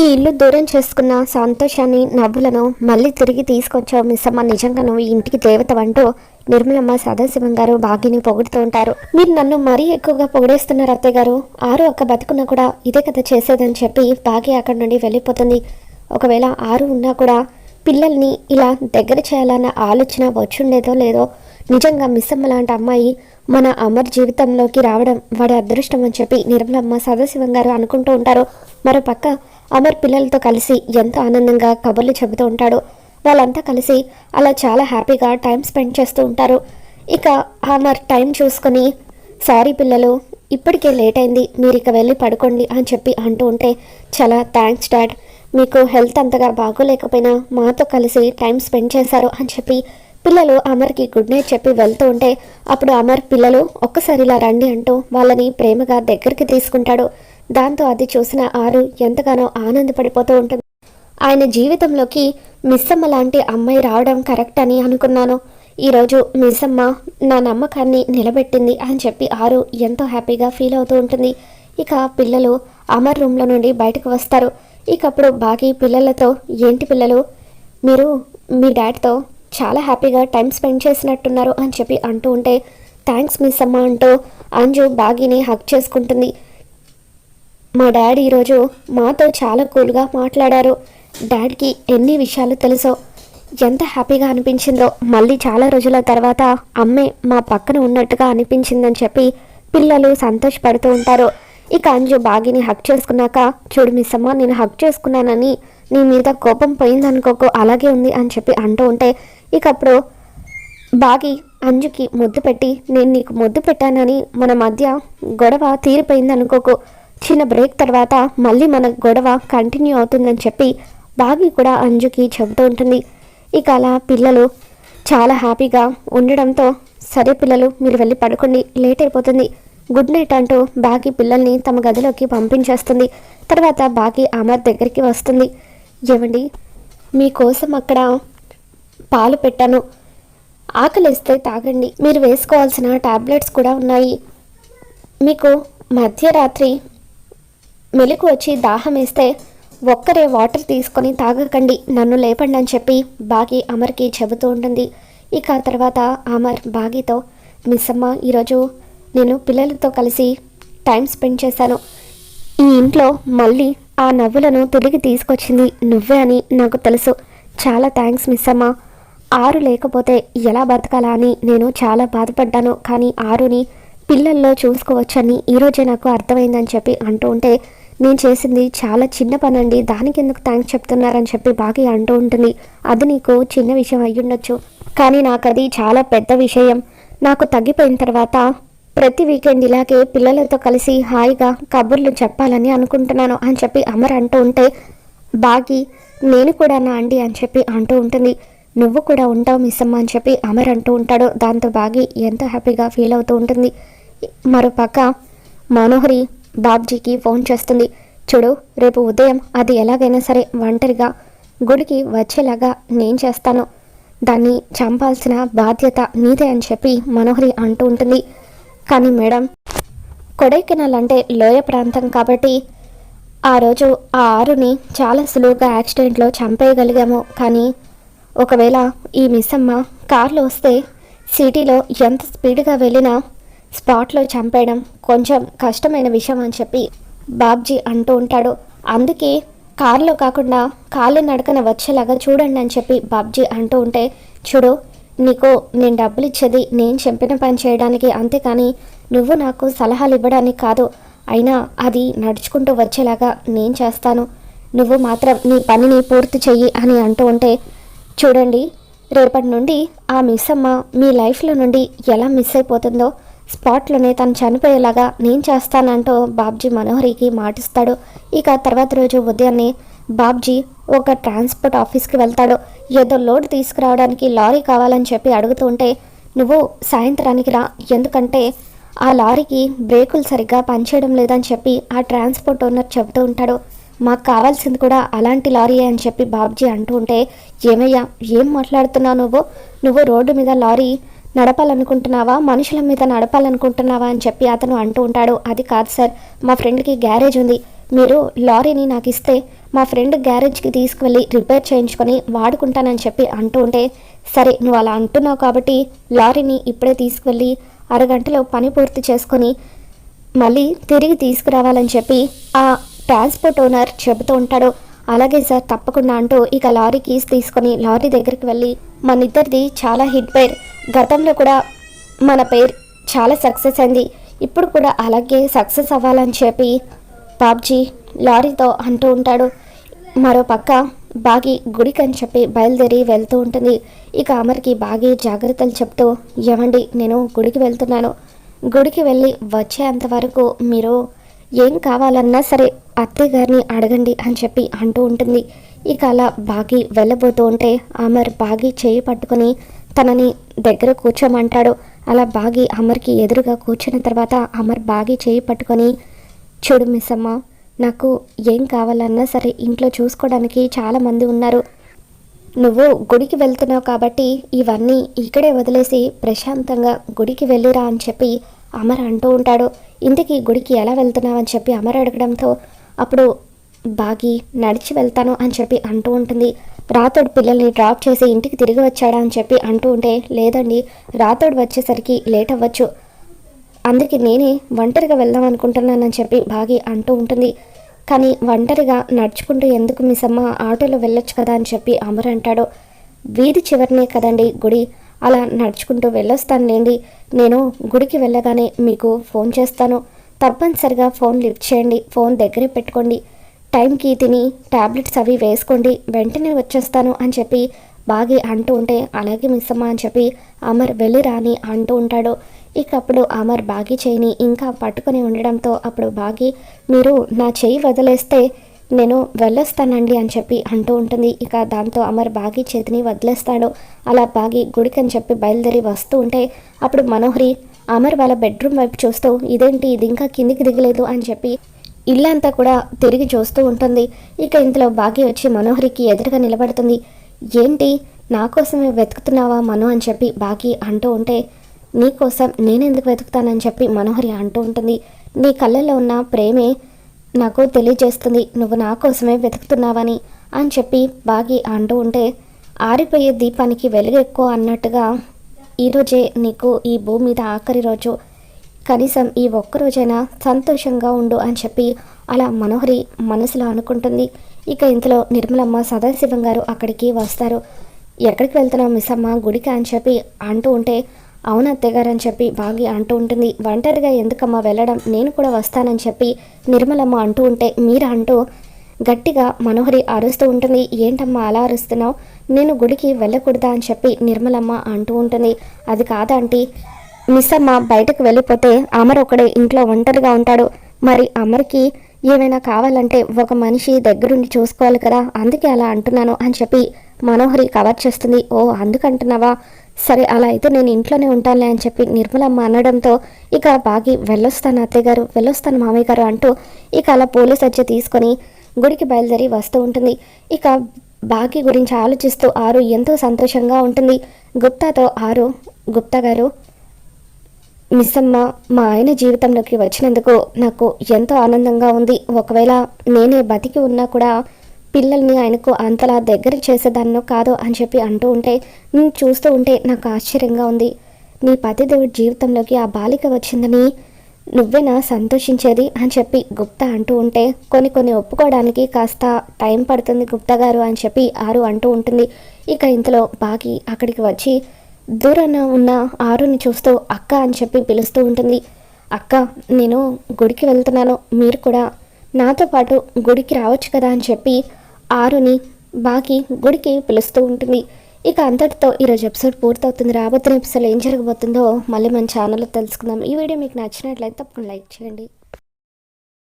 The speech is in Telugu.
ఈ ఇల్లు దూరం చేసుకున్న సంతోషాన్ని నవ్వులను మళ్ళీ తిరిగి తీసుకొచ్చావు మిస్సమ్మ. నిజంగా నువ్వు ఈ ఇంటికి దేవత అంటూ నిర్మలమ్మ సదాశివం గారు భాగ్యని పొగుడుతూ ఉంటారు. మీరు నన్ను మరీ ఎక్కువగా పొగిడేస్తున్నారు అత్తయ్య గారు. ఆరు ఒక్క బతుకున్నా కూడా ఇదే కథ చేసేదని చెప్పి భాగ్య అక్కడి నుండి వెళ్ళిపోతుంది. ఒకవేళ ఆరు ఉన్నా కూడా పిల్లల్ని ఇలా దగ్గర చేయాలన్న ఆలోచన వచ్చుండేదో లేదో నిజంగా మిస్సమ్మ లాంటి అమ్మాయి మన అమర్ జీవితంలోకి రావడం వాడి అదృష్టం అని చెప్పి నిర్మలమ్మ సదాశివం గారు అనుకుంటూ ఉంటారు. మరోపక్క అమర్ పిల్లలతో కలిసి ఎంతో ఆనందంగా కబుర్లు చెబుతూ ఉంటాడు. వాళ్ళంతా కలిసి అలా చాలా హ్యాపీగా టైం స్పెండ్ చేస్తూ ఉంటారు. ఇక అమర్ టైం చూసుకొని సారీ పిల్లలు ఇప్పటికే లేట్ అయింది మీరు ఇక వెళ్ళి పడుకోండి అని చెప్పి అంటూ ఉంటే చాలా థ్యాంక్స్ డాడ్ మీకు హెల్త్ అంతగా బాగోలేకపోయినా మాతో కలిసి టైం స్పెండ్ చేశారు అని చెప్పి పిల్లలు అమర్కి గుడ్ నైట్ చెప్పి వెళ్తూ ఉంటే అప్పుడు అమర్ పిల్లలు ఒక్కసారి ఇలా రండి అంటూ వాళ్ళని ప్రేమగా దగ్గరికి తీసుకుంటాడు. దాంతో అది చూసిన ఆరు ఎంతగానో ఆనందపడిపోతూ ఉంటుంది. ఆయన జీవితంలోకి మిస్సమ్మ లాంటి అమ్మాయి రావడం కరెక్ట్ అని అనుకున్నాను. ఈరోజు మిస్సమ్మ నా నమ్మకాన్ని నిలబెట్టింది అని చెప్పి ఆరు ఎంతో హ్యాపీగా ఫీల్ అవుతూ ఉంటుంది. ఇక పిల్లలు అమర్ రూమ్లో నుండి బయటకు వస్తారు. ఇక అప్పుడు బాగి పిల్లలతో ఏంటి పిల్లలు? మీరు మీ డాడ్తో చాలా హ్యాపీగా టైం స్పెండ్ చేసినట్టున్నారు అని చెప్పి అంటూ ఉంటే థ్యాంక్స్ మిస్ అమ్మ అంటూ అంజు బాగీని హక్ చేసుకుంటుంది. మా డాడీ ఈరోజు మాతో చాలా కూల్గా మాట్లాడారు. డాడీకి ఎన్ని విషయాలు తెలుసో ఎంత హ్యాపీగా అనిపించిందో మళ్ళీ చాలా రోజుల తర్వాత అమ్మే మా పక్కన ఉన్నట్టుగా అనిపించిందని చెప్పి పిల్లలు సంతోషపడుతూ ఉంటారు. ఇక అంజు బాగిని హక్ చేసుకున్నాక చూడు మిస్ అమ్మ నేను హక్ చేసుకున్నానని నీ మీద కోపం పోయిందనుకోకు అలాగే ఉంది అని చెప్పి అంటూ ఉంటే ఇక అప్పుడు బాగి అంజుకి ముద్దు పెట్టి నేను నీకు ముద్దు పెట్టానని మన మధ్య గొడవ తీరిపోయింది అనుకోకు. చిన్న బ్రేక్ తర్వాత మళ్ళీ మన గొడవ కంటిన్యూ అవుతుందని చెప్పి బాగి కూడా అంజుకి చెబుతూ ఉంటుంది. ఇక అలా పిల్లలు చాలా హ్యాపీగా ఉండడంతో సరే పిల్లలు మీరు వెళ్ళి పడుకోండి లేట్ అయిపోతుంది. గుడ్ నైట్ అంటూ బాగి పిల్లల్ని తమ గదిలోకి పంపించేస్తుంది. తర్వాత బాగి అమర్ దగ్గరికి వస్తుంది. ఏమండి మీకోసం అక్కడ పాలు పెట్టాను. ఆకలిస్తే తాగండి. మీరు వేసుకోవాల్సిన టాబ్లెట్స్ కూడా ఉన్నాయి. మీకు మధ్యరాత్రి మెలకు వచ్చి దాహం వేస్తే ఒక్కరే వాటర్ తీసుకొని తాగకండి. నన్ను లేపండి అని చెప్పి బాగి అమర్కి చెబుతూ ఉంటుంది. ఇక తర్వాత అమర్ బాగితో మిస్ అమ్మ ఈరోజు నేను పిల్లలతో కలిసి టైం స్పెండ్ చేశాను. ఈ ఇంట్లో మళ్ళీ ఆ నవ్వులను తిరిగి తీసుకొచ్చింది నువ్వే అని నాకు తెలుసు. చాలా థ్యాంక్స్ మిస్ అమ్మ ఆరు లేకపోతే ఎలా బతకాలా అని నేను చాలా బాధపడ్డాను. కానీ ఆరుని పిల్లల్లో చూసుకోవచ్చని ఈరోజే నాకు అర్థమైందని చెప్పి అంటూ ఉంటే నేను చేసింది చాలా చిన్న పని అండి దానికి ఎందుకు థ్యాంక్స్ చెప్తున్నారని చెప్పి బాగా అంటూ ఉంటుంది. అది నీకు చిన్న విషయం అయ్యుండొచ్చు. కానీ నాకు అది చాలా పెద్ద విషయం. నాకు తగ్గిపోయిన తర్వాత ప్రతి వీకెండ్ ఇలాగే పిల్లలతో కలిసి హాయిగా కబుర్లు చెప్పాలని అనుకుంటున్నాను అని చెప్పి అమర్ అంటూ ఉంటే బాగి నేను కూడా నా అండి అని చెప్పి అంటూ ఉంటుంది. నువ్వు కూడా ఉంటావు మిస్ అమ్మ అని చెప్పి అమర్ అంటూ ఉంటాడు. దాంతో బాగి ఎంతో హ్యాపీగా ఫీల్ అవుతూ ఉంటుంది. మరోపక్క మనోహరి బాబ్జీకి ఫోన్ చేస్తుంది. చూడు రేపు ఉదయం అది ఎలాగైనా సరే ఒంటరిగా గుడికి వచ్చేలాగా నేను చేస్తాను. దాన్ని చంపాల్సిన బాధ్యత నీదే అని చెప్పి మనోహరి అంటూ ఉంటుంది. కానీ మేడం కొడైకెనాల్ అంటే లోయ ప్రాంతం కాబట్టి ఆ రోజు ఆ ఆరుని చాలా సులువుగా యాక్సిడెంట్లో చంపేయగలిగాము. కానీ ఒకవేళ ఈ మిస్సమ్మ కార్లో వస్తే సిటీలో ఎంత స్పీడ్గా వెళ్ళినా స్పాట్లో చంపేయడం కొంచెం కష్టమైన విషయం అని చెప్పి బాబ్జీ అంటూ ఉంటాడు. అందుకే కారులో కాకుండా కాళ్ళు నడకన వచ్చేలాగా చూడండి అని చెప్పి బాబ్జీ అంటూ ఉంటే చూడు నీకు నేను డబ్బులు ఇచ్చేది నేను చెప్పిన పని చేయడానికి అంతేకాని నువ్వు నాకు సలహాలు ఇవ్వడానికి కాదు. అయినా అది నడుచుకుంటూ వచ్చేలాగా నేను చేస్తాను. నువ్వు మాత్రం నీ పనిని పూర్తి చెయ్యి అని అంటూ ఉంటే చూడండి రేపటి నుండి ఆ మిస్ అమ్మ మీ లైఫ్లో నుండి ఎలా మిస్ అయిపోతుందో స్పాట్లోనే తను చనిపోయేలాగా నేను చేస్తానంటూ బాబ్జీ మనోహరికి మాటిస్తాడు. ఇక తర్వాత రోజు ఉదయాన్నే బాబ్జీ ఒక ట్రాన్స్పోర్ట్ ఆఫీస్కి వెళ్తాడు. ఏదో లోడ్ తీసుకురావడానికి లారీ కావాలని చెప్పి అడుగుతూ ఉంటే నువ్వు సాయంత్రానికి రా ఎందుకంటే ఆ లారీకి బ్రేకులు సరిగ్గా పనిచేయడం లేదని చెప్పి ఆ ట్రాన్స్పోర్ట్ ఓనర్ చెబుతూ ఉంటాడు. మాకు కావాల్సింది కూడా అలాంటి లారీయే అని చెప్పి బాబ్జీ అంటూ ఉంటే ఏమయ్యా ఏం మాట్లాడుతున్నావు నువ్వు? నువ్వు రోడ్డు మీద లారీ నడపాలనుకుంటున్నావా? మనుషుల మీద నడపాలనుకుంటున్నావా? అని చెప్పి అతను అంటూ ఉంటాడు. అది కాదు సార్ మా ఫ్రెండ్కి గ్యారేజ్ ఉంది. మీరు లారీని నాకు ఇస్తే మా ఫ్రెండ్ గ్యారేజ్కి తీసుకువెళ్ళి రిపేర్ చేయించుకొని వాడుకుంటానని చెప్పి అంటూ ఉంటే సరే నువ్వు అలా అంటున్నావు కాబట్టి లారీని ఇప్పుడే తీసుకువెళ్ళి అరగంటలో పని పూర్తి చేసుకొని మళ్ళీ తిరిగి తీసుకురావాలని చెప్పి ఆ ట్రాన్స్పోర్ట్ ఓనర్ చెబుతూ ఉంటాడు. అలాగే సార్ తప్పకుండా అంటూ ఇక లారీ కీస్ తీసుకొని లారీ దగ్గరికి వెళ్ళి మన ఇద్దరిది చాలా హిట్ పేర్. గతంలో కూడా మన పేరు చాలా సక్సెస్ అయింది. ఇప్పుడు కూడా అలాగే సక్సెస్ అవ్వాలని చెప్పి పాబ్జీ లారీతో అంటూ ఉంటాడు. మరో పక్క బాగి గుడికి అని చెప్పి బయలుదేరి వెళ్తూ ఉంటుంది. ఇక అమర్కి బాగి జాగ్రత్తలు చెప్తూ ఏమండి నేను గుడికి వెళ్తున్నాను. గుడికి వెళ్ళి వచ్చేంత వరకు మీరు ఏం కావాలన్నా సరే అత్తయ్య గారిని అడగండి అని చెప్పి అంటూ ఉంటుంది. ఇక అలా బాగి వెళ్ళబోతూ ఉంటే అమర్ బాగి చేయి పట్టుకొని తనని దగ్గర కూర్చోమంటాడు. అలా బాగి అమర్కి ఎదురుగా కూర్చున్న తర్వాత అమర్ బాగి చేయి పట్టుకొని చూడు మిస్ అమ్మ నాకు ఏం కావాలన్నా సరే ఇంట్లో చూసుకోవడానికి చాలామంది ఉన్నారు. నువ్వు గుడికి వెళ్తున్నావు కాబట్టి ఇవన్నీ ఇక్కడే వదిలేసి ప్రశాంతంగా గుడికి వెళ్ళిరా అని చెప్పి అమర్ అంటూ ఉంటాడు. ఇంటికి గుడికి ఎలా వెళ్తున్నావు అని చెప్పి అమర్ అడగడంతో అప్పుడు బాగి నడిచి వెళ్తాను అని చెప్పి అంటూ ఉంటుంది. రాతోడు పిల్లల్ని డ్రాప్ చేసి ఇంటికి తిరిగి వచ్చాడా అని చెప్పి అంటూ ఉంటే లేదండి రాతోడు వచ్చేసరికి లేట్ అవ్వచ్చు. అందుకే నేనే ఒంటరిగా వెళ్దాం అనుకుంటున్నానని చెప్పి బాగి అంటూ ఉంటుంది. కానీ ఒంటరిగా నడుచుకుంటూ ఎందుకు మిసమ్మ ఆటోలో వెళ్ళొచ్చు కదా అని చెప్పి అమర్ అంటాడు. వీధి చివరినే కదండి గుడి. అలా నడుచుకుంటూ వెళ్ళొస్తానులేండి. నేను గుడికి వెళ్ళగానే మీకు ఫోన్ చేస్తాను. తప్పనిసరిగా ఫోన్ లిఫ్ట్ చేయండి ఫోన్ దగ్గరే పెట్టుకోండి. టైంకి తిని ట్యాబ్లెట్స్ అవి వేసుకోండి వెంటనే వచ్చేస్తాను అని చెప్పి బాగి అంటూ ఉంటే అలాగే మిస్ అమ్మా అని చెప్పి అమర్ వెళ్ళి రాని అంటూ ఉంటాడు. ఇక అప్పుడు అమర్ బాగి చేయిని ఇంకా పట్టుకొని ఉండడంతో అప్పుడు బాగి మీరు నా చేయి వదిలేస్తే నేను వెళ్ళొస్తానండి అని చెప్పి అంటూ ఉంటుంది. ఇక దాంతో అమర్ బాగి చేతిని వదిలేస్తాడు. అలా బాగి గుడికి అని చెప్పి బయలుదేరి వస్తూ ఉంటే అప్పుడు మనోహరి అమర్ వాళ్ళ బెడ్రూమ్ వైపు చూస్తూ ఇదేంటి? ఇది ఇంకా కిందికి దిగలేదు అని చెప్పి ఇల్లంతా కూడా తిరిగి చూస్తూ ఉంటుంది. ఇక ఇంతలో భాగ్య వచ్చి మనోహరికి ఎదురుగా నిలబడుతుంది. ఏంటి? నా కోసమే వెతుకుతున్నావా మను? అని చెప్పి బాకి అంటూ ఉంటే నీకోసం నేనెందుకు వెతుకుతానని చెప్పి మనోహరి అంటూ ఉంటుంది. నీ కళ్ళల్లో ఉన్న ప్రేమే నాకు తెలియజేస్తుంది. నువ్వు నా కోసమే వెతుకుతున్నావని అని చెప్పి బాగి అంటూ ఉంటే ఆరిపోయే దీపానికి వెలుగు ఎక్కువ అన్నట్టుగా ఈరోజే నీకు ఈ భూమి మీద ఆఖరి రోజు. కనీసం ఈ ఒక్క రోజైనా సంతోషంగా ఉండు అని చెప్పి అలా మనోహరి మనసులో అనుకుంటుంది. ఇక ఇంతలో నిర్మలమ్మ సదాశివం గారు అక్కడికి వస్తారు. ఎక్కడికి వెళ్తున్నావు మిస్సమ్మ? గుడికి అని చెప్పి అంటూ ఉంటే అవును అత్తయ్యగారు అని చెప్పి బాగి అంటూ ఉంటుంది. ఒంటరిగా ఎందుకమ్మా వెళ్ళడం? నేను కూడా వస్తానని చెప్పి నిర్మలమ్మ అంటూ ఉంటే మీరు అంటూ గట్టిగా మనోహరి అరుస్తూ ఉంటుంది ఏంటమ్మా అలా అరుస్తున్నావు? నేను గుడికి వెళ్ళకూడదా? అని చెప్పి నిర్మలమ్మ అంటూ ఉంటుంది. అది కాదంటీ మిస్ అమ్మ బయటకు వెళ్ళిపోతే అమర్ ఒకడే ఇంట్లో ఒంటరిగా ఉంటాడు. మరి అమర్కి ఏమైనా కావాలంటే ఒక మనిషి దగ్గరుండి చూసుకోవాలి కదా అందుకే అలా అంటున్నాను అని చెప్పి మనోహరి కవర్ చేస్తుంది. ఓ అందుకంటున్నావా? సరే అలా అయితే నేను ఇంట్లోనే ఉంటానులే అని చెప్పి నిర్మలమ్మ అనడంతో ఇక బాగి వెళ్ళొస్తాను అత్తయ్య గారు వెళ్ళొస్తాను మామయ్య గారు అంటూ ఇక అలా పోలీస్ వచ్చి తీసుకొని గుడికి బయలుదేరి వస్తూ ఉంటుంది. ఇక బాకీ గురించి ఆలోచిస్తూ ఆరు ఎంతో సంతోషంగా ఉంటుంది. గుప్తాతో ఆరు గుప్తా గారు మిస్సమ్మ మా ఆయన జీవితంలోకి వచ్చినందుకు నాకు ఎంతో ఆనందంగా ఉంది. ఒకవేళ నేనే బతికి ఉన్నా కూడా పిల్లల్ని ఆయనకు అంతలా దగ్గర చేసేదాన్నో కాదో అని చెప్పి అంటూ ఉంటే నేను చూస్తూ ఉంటే నాకు ఆశ్చర్యంగా ఉంది. నీ పతిదేవుడి జీవితంలోకి ఆ బాలిక వచ్చిందని నువ్వేనా సంతోషించేది అని చెప్పి గుప్తా అంటూ ఉంటే కొన్ని కొన్ని ఒప్పుకోవడానికి కాస్త టైం పడుతుంది గుప్తా గారు అని చెప్పి ఆరు అంటూ ఉంటుంది. ఇక ఇంతలో బాగి అక్కడికి వచ్చి దూరాన ఉన్న ఆరుని చూస్తూ అక్క అని చెప్పి పిలుస్తూ ఉంటుంది. అక్క నేను గుడికి వెళ్తున్నాను. మీరు కూడా నాతో పాటు గుడికి రావచ్చు కదా అని చెప్పి ఆరుని బాకి గుడికి పిలుస్తూ ఉంటుంది. ఇక అంతటితో ఈరోజు ఎపిసోడ్ పూర్తవుతుంది. రాబోతున్న ఎపిసోడ్ ఏం జరగబోతుందో మళ్ళీ మన ఛానల్లో తెలుసుకుందాం. ఈ వీడియో మీకు నచ్చినట్లయితే తప్పకుండా లైక్ చేయండి.